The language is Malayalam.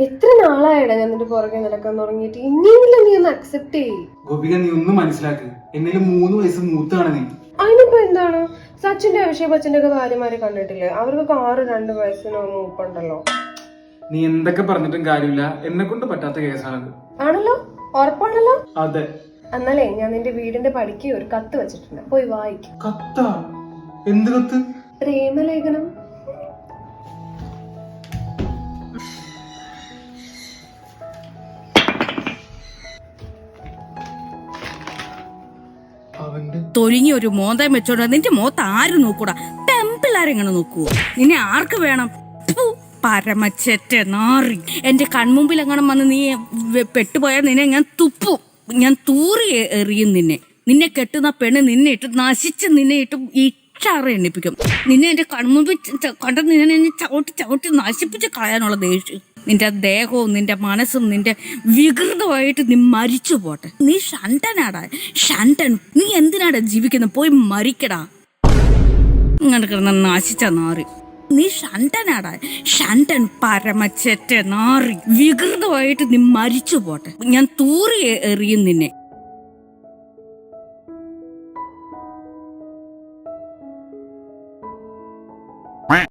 എത്ര നാളായടാ ഞാൻ നിന്റെ പുറകെ നടക്കാൻ തുടങ്ങിയിട്ട്? ഇനിയെങ്കിലും നീ ഒന്ന് അക്സെപ്റ്റ് ചെയ്യ്. ഗോപിക നീ ഒന്നും മനസ്സിലാക്ക്. എന്നെങ്കിലും മൂന്ന് വയസ്സ് മൂത്താണ് നീ. അതിനിപ്പോ എന്താണ്? സച്ചിന്റെ അഭിഷേക് ബച്ചന്റെ ഒക്കെ ഭാര്യമാരെ കണ്ടിട്ടില്ലേ? അവർക്കൊക്കെ ആറ് രണ്ട് വയസ്സിന് മൂപ്പുണ്ടല്ലോ. നീ എന്തൊക്കെ പറഞ്ഞിട്ടും കാര്യമില്ല. എന്നെ കൊണ്ട് പറ്റാത്ത കേസാണത്. ആണല്ലോ? ഉറപ്പാണല്ലോ അതെ. എന്നാലേ ഞാൻ നിന്റെ വീടിന്റെ പടിക്ക് ഒരു കത്ത് വെച്ചിട്ടുണ്ട്. പോയി വായിക്കും. കത്താ? എന്ത് കത്ത്? പ്രേമലേഖനം. തൊലിങ്ങി ഒരു മോന്തം വെച്ചോണ്ട് നിന്റെ മോത്ത് ആര് നോക്കൂടാ? ടെമ്പിളാരെങ്ങനെ നോക്കുവോ? നിന്നെ ആർക്ക് വേണം? പരമച്ചറ്റ നാറി. എന്റെ കൺമുമ്പിൽ എങ്ങനെ വന്ന് നീ പെട്ടുപോയാൽ നിന്നെ ഞാൻ തുപ്പും. ഞാൻ തൂറി എറിയും നിന്നെ. നിന്നെ കെട്ടുന്ന പെണ്ണ് നിന്നെ ഇട്ട് നശിച്ച് നിന്നെ ഇട്ട് ഇച്ചാറ് എണ്ണിപ്പിക്കും. നിന്നെ എന്റെ കൺമുമ്പിൽ കണ്ട നിന്നെ ചവിട്ടി ചവിട്ടി നശിപ്പിച്ച് കളയാനുള്ള ദേഷ്യം. നിന്റെ ദേഹവും നിന്റെ മനസ്സും നിന്റെ വികൃതമായിട്ട് നീ മരിച്ചു പോട്ടെ. നീ ഷണ്ടനാടാ ഷണ്ടൻ നീ എന്തിനാടാ ജീവിക്കുന്നത് പോയി മരിക്കടാ. ഇങ്ങനെ കിടന്ന നാശിച്ച നാറി. നീ ഷണ്ടനാടാ ഷണ്ടൻ പരമച്ചറ്റ നാറി വികൃതമായിട്ട് നീ മരിച്ചു പോട്ടെ. ഞാൻ തൂറി എറിയും നിന്നെ.